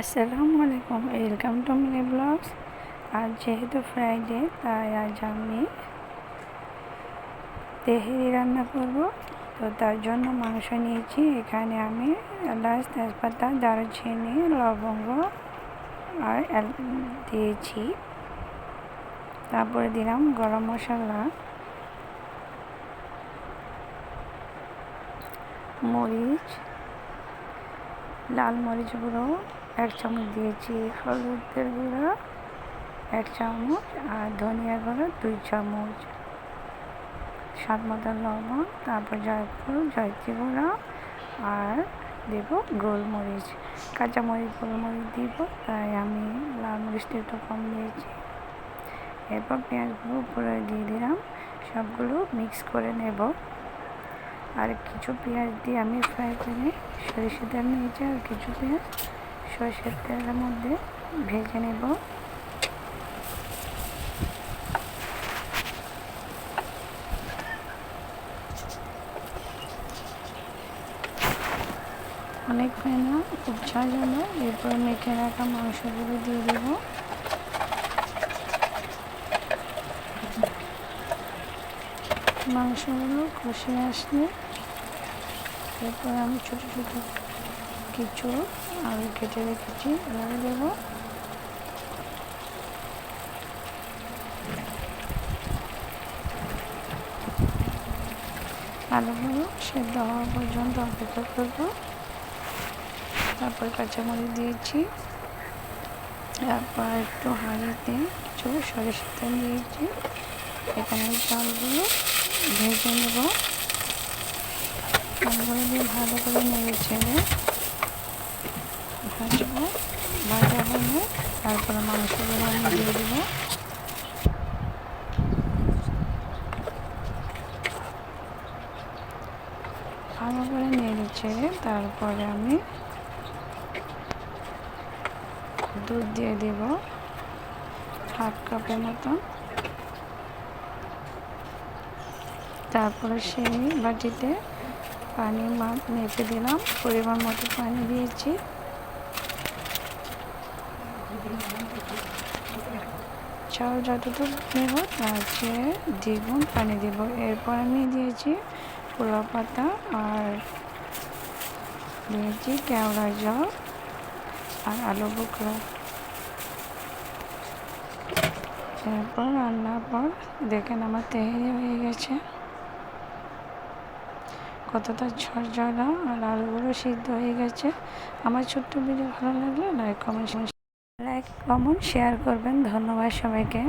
আসসালামু আলাইকুম welcome to mini blogs আজ যেহেতু ফ্রাইডে তাই আজ আমি তেহেরি রান্না করব। তো তার জন্য মাংস নিয়েছি। এখানে আমি এলাচ, তেজপাতা, দারুচিনি, লবঙ্গ আর দিয়েছি। তারপরে দিলাম গরম মশলা, মরিচ লাল মরিচ গুঁড়ো, এক চামচ দিয়েছি হলুদের গুঁড়ো, এক চামচ আর ধনিয়া গুঁড়ো, দুই চামচ। স্বাদ মতো লবণ, তারপর জয়ফল, জয়ত্রী গুঁড়ো আর দেব গোলমরিচ। কাঁচামরিচ গোলমরিচ দিব, তাই আমি লাল মরিচটা একটু কম দিয়েছি। এরপর পেঁয়াজগুলো উপরে দিয়ে দিলাম, সবগুলো মিক্স করে নেব। আর কিছু পেঁয়াজ দিয়ে আমি ফ্রাই করে সরিষার তেল নিয়েছি আর কিছু পেঁয়াজ। সরষের তেলের মধ্যে ভেজে নেব। অনেক না, খুব ঝাঁঝালো এরপর মেখে রাখা মাংসগুলো দিয়ে দেব। মাংসগুলো কষে আসলে এরপর আমি ছোটো ছোটো কিছু আলু কেটে রেখেছি এভাবে দেবো। আলুগুলো সেদ্ধ হওয়া পর্যন্ত অপেক্ষা করব। তারপর কাঁচামরিচ দিয়েছি, তারপর একটু হাঁড়িতে কিছু সরিষা তেল দিয়েছি, এখানে চালগুলো ভেজে নেব। চালগুলো দিয়ে ভালো করে নেড়ে ছেড়ে ভাজবো ভাজা হলে তারপরে মাংসগুলো আমি দিয়ে দেবো। ভালো করে নেড়ে ছেড়ে তারপরে আমি দুধ দিয়ে দেব, হাফ কাপের মতন। তারপরে সেই বাটিতে পানি মেপে দিলাম, পরিমাণ মতো পানি দিয়েছি। চাল যতটুকু নেব তার চেয়ে দ্বিগুণ পানি দেব। এরপর আমি দিয়েছি পোলাও পাতা আর দিয়েছি কেওড়া জল আর আলু বোখরা এরপর রান্নার পর দেখেন আমার তেহারি হয়ে গেছে। কতটা ঝরঝরা আর আলুগুলো সিদ্ধ হয়ে গেছে। আমার ছোট্ট ভিডিও ভালো লাগলে like comment like comment share করবেন। ধন্যবাদ সবাইকে।